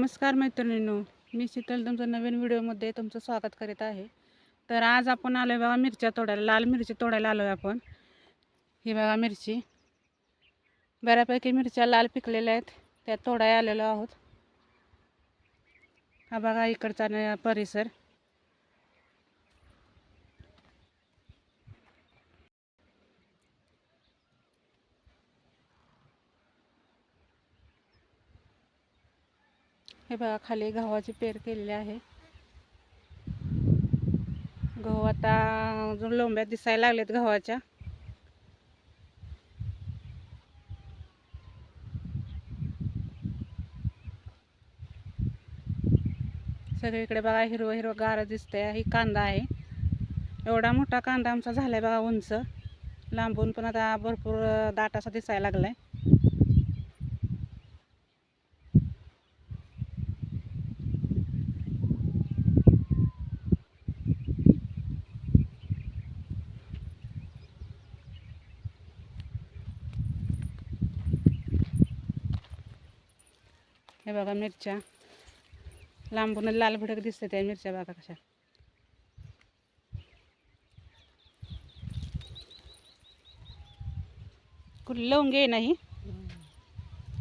नमस्कार मैत्रिणींनो मी शीतल तुमचं नवीन व्हिडिओमध्ये तुमचं स्वागत करीत आहे. तर आज आपण आलो आहे बघा मिरच्या तोडायला लाल मिरची तोडायला आलो आहे आपण. ही बघा मिरची. बऱ्यापैकी मिरच्या लाल पिकलेल्या आहेत त्या तोडायला आलेलो आहोत. हा बघा इकडचा न- परिसर. हे बघा खाली गव्हाची पेर केलेली आहे. गहू आता अजून लोंब्यात दिसायला लागलेत गव्हाच्या. सगळीकडे बघा हिरवं हिरवं गार दिसतंय. ही कांदा आहे. एवढा मोठा कांदा आमचा झालाय बघा उंच. लांबून पण आता भरपूर दाट असा दिसायला लागलाय. हे बघा मिरच्या. लांबून लाल भडक दिसते त्या मिरच्या बघा कशा. लवंगी आहे ना ही?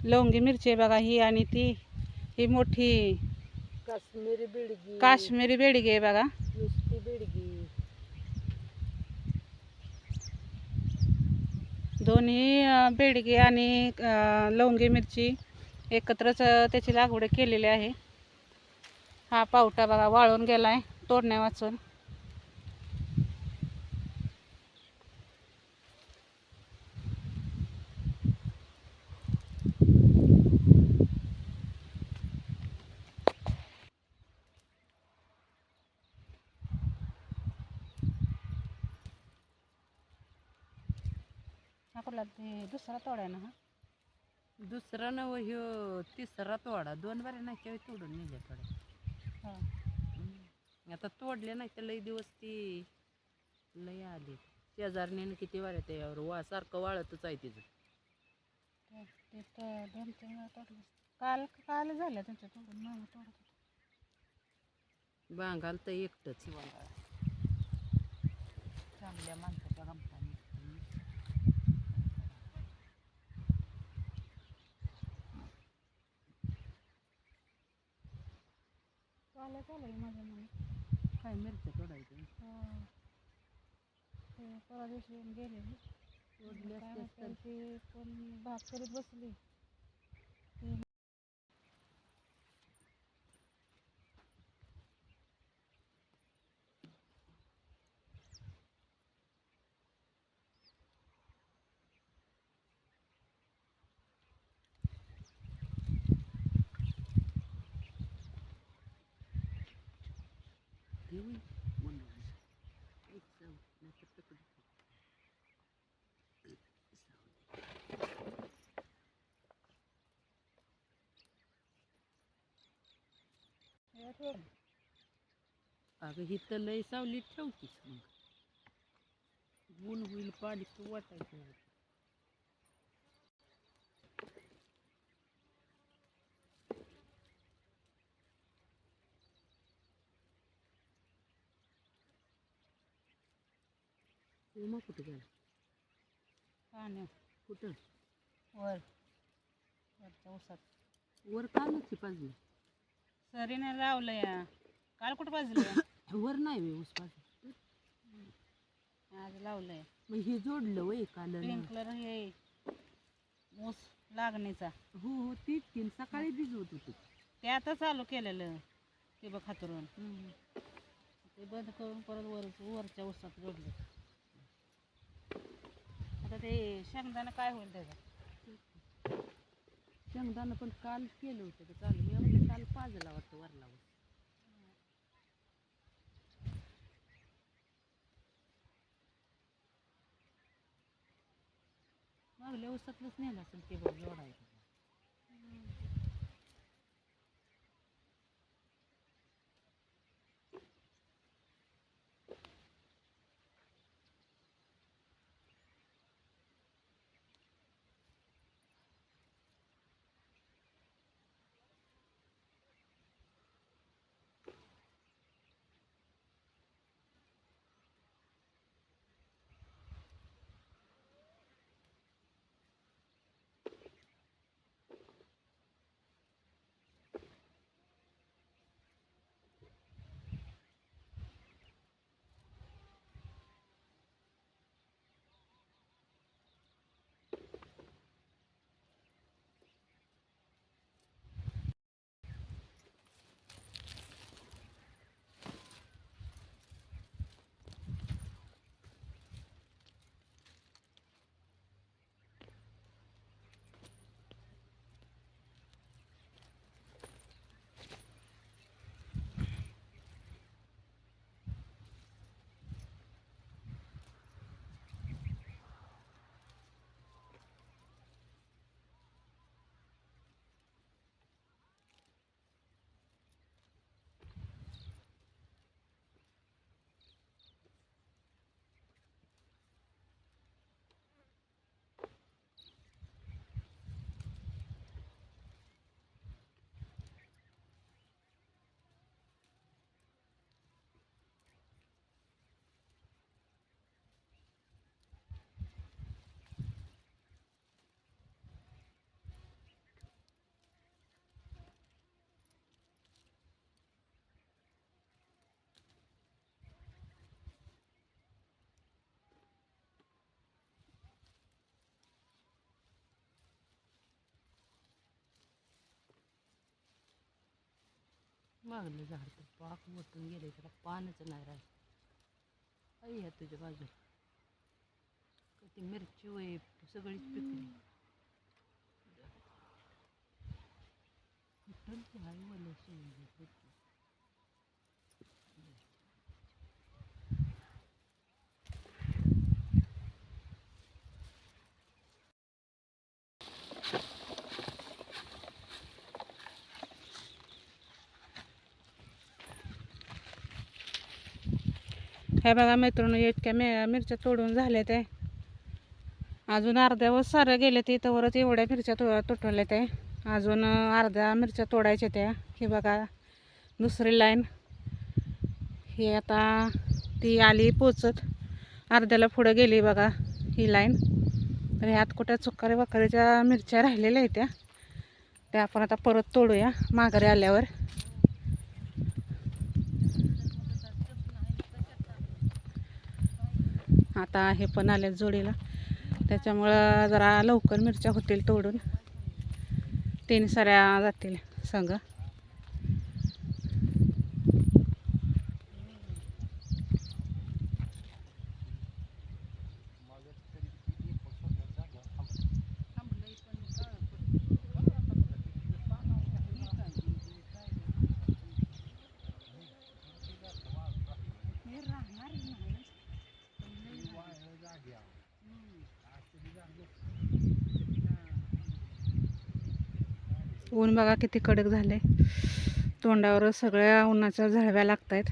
लवंगी मिरची आहे बघा ही आणि ती ही मोठी. काश्मीरी बिडगी. काश्मीरी बेडगी आहे बघा. बिडगी. दोन्ही बेडगी आणि लवंगी मिरची. एकत्रच त्याची लागवड केलेली आहे. हा पावटा बघा वाळून गेला आहे तोडण्या वाचून ते दुसरा तोडा आहे ना हा. दुसरा नव ह्यो तिसरा तोडा. दोन बारे नाही त्यावेळी तोडून नेल्या थोड्या. हा. आता तोडले नाही तर लई दिवस ती लई आली. शेजारने किती वाऱ्या त्यावर वा सारखं वाळतच आहे तिचं. ते ते तर दोन तीन वेळा तोडलं. काल काल झालं त्यांच्या तोडून मागं तोडत होते. बांगाल तर एकटंच चांगल्या माणसाच्या काल चालू माझ्या मनात काय मिरच्या तोडायचं हा. ते परवा दिवशी येऊन गेले मी. तोडले काय असते म्हणतात ते कोण भात करीत बसली हे तोड. अगं ही तर लई सावलीत ठेवतीस मग ऊन होईल पाणी तू वाटायचं उमा कुठं गेला? पाण्या. कुठं? वर. वरच्या उसात. वर कालच पाजली? सरीने लावलं या. काल कुठं पाजलं? वर नाही वे ऊस पाजली. आज लावलंय मग हे जोडलं वय काल स्प्रिंकलर हे ऊस लागणीचा. हो हो तीच तीन सकाळी भिजवत होती. ते आता चालू केलेलं ते बघ हातरून ते बंद करून परत वर वरच्या उसात जोडलं. आता ते शेंगदाणा काय होईल त्याचं? शेंगदाणं पण काल केलं होतं का चालू. मी म्हणजे काल पाजला वाटतं वरला ऊस मागल्या ऊसातलंच नेलं असेल ते बघ जोडायचं. मागलं झाड तर पाक मोठून गेले त्याला पानच नाही राहिलं. आई ह्या तुझ्या बाजूला ती मिरची वय सगळीच पिकली. कुठून ती आई मला समजत नाही. हे बघा मैत्रिणी इतक्या मे मिरच्या तोडून झाल्या ते अजून अर्ध्यावर सारं गेले ते इथंवरच एवढ्या मिरच्या तो तुटवल्या ते अजून अर्ध्या मिरच्या तोडायच्या त्या. ही बघा दुसरी लाईन. हे आता ती आली पोचत. अर्ध्याला पुढं गेली बघा ही लाईन. तर ह्यात कुठं चुक्कारे वकारीच्या मिरच्या राहिलेल्या आहेत त्या. त्या आपण आता परत तोडूया माघारी आल्यावर. आता हे पण आले जोडीला. त्याच्यामुळं जरा लवकर मिरच्या होतील तोडून. तीन साऱ्या जातील संग ऊन बघा किती कडक झाले तोंडावर सगळ्या उन्हाच्या झळव्या लागत आहेत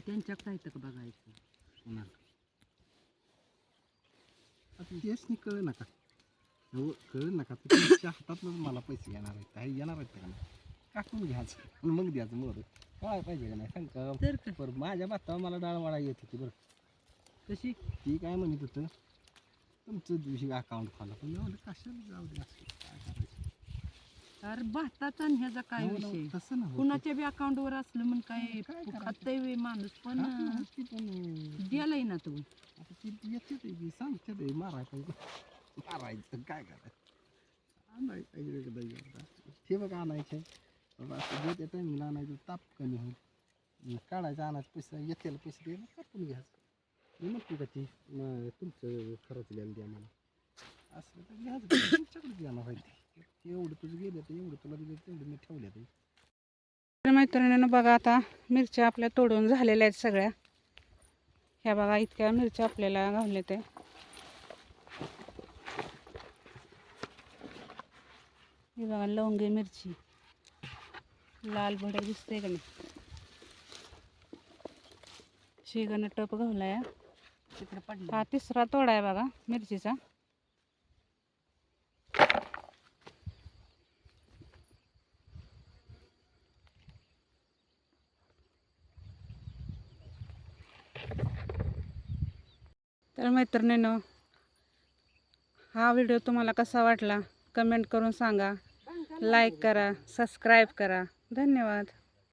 मग पैसे देते त्यांच्या काय तर बघायचं आता तेच नाही कळलं नका हो कळलं नका तर तुमच्या हातातलं मला पैसे येणार आहेत. काही येणार आहेत का नाही? टाकून घ्यायचं. आणि मग द्यायचं मग काय पाहिजे का नाही? सांग का? तर का बरं माझ्या भातावर मला डाळ वाढा येत होती बरं. कशी? ती काय म्हणत होतं? तुमचं दिवशी अकाउंट खोला. पण म्हणलं कशाला जाऊ दे? असं काय करायचं? अरे भाताचा आणि ह्याचा काय ना, विषय? तसं ना होतं. कुणाच्या बी अकाउंट वर असलं म्हणून काय काय करायचं? खातय वे माणूस पण हा, ती पण द्यालाय ना तू. आता ती येते ते की सांगते ते माराय पाहिजे मारायचं काय करायचं? आणायचं पाहिजे एकदा एकदा? हे बघा आणायचं. बाबा असं जे टायमिंगला आणायचं ताप कमी होईल. काढायचं आणायचं पैसे येतील पैसे द्यायला कापून घ्यायचं. मी म्हणतो का ती म, तुमचं खरंच द्या मला असं तर घ्यायचं तुमच्याकडे द्यायला पाहिजे ते एवढं तुझं गेलं तर एवढं तुला दिलं तेवढं मी ठेवलं ते तर मैत्रिणीनं बघा आता मिरच्या आपल्या तोडून झालेल्या आहेत सगळ्या. ह्या बघा इतक्या मिरच्या आपल्याला घावल्या ते ही बघा लवंगी मिरची. लाल भडे दिसते का नाही? शेगानं टप घावलाय हा. तिकडे पडलं. हा तिसरा तोडा आहे बघा मिरचीचा. तर मैत्रिणीनं हा व्हिडिओ तुम्हाला कसा वाटला? कमेंट करून सांगा. लाईक करा सबस्क्राईब करा. धन्यवाद.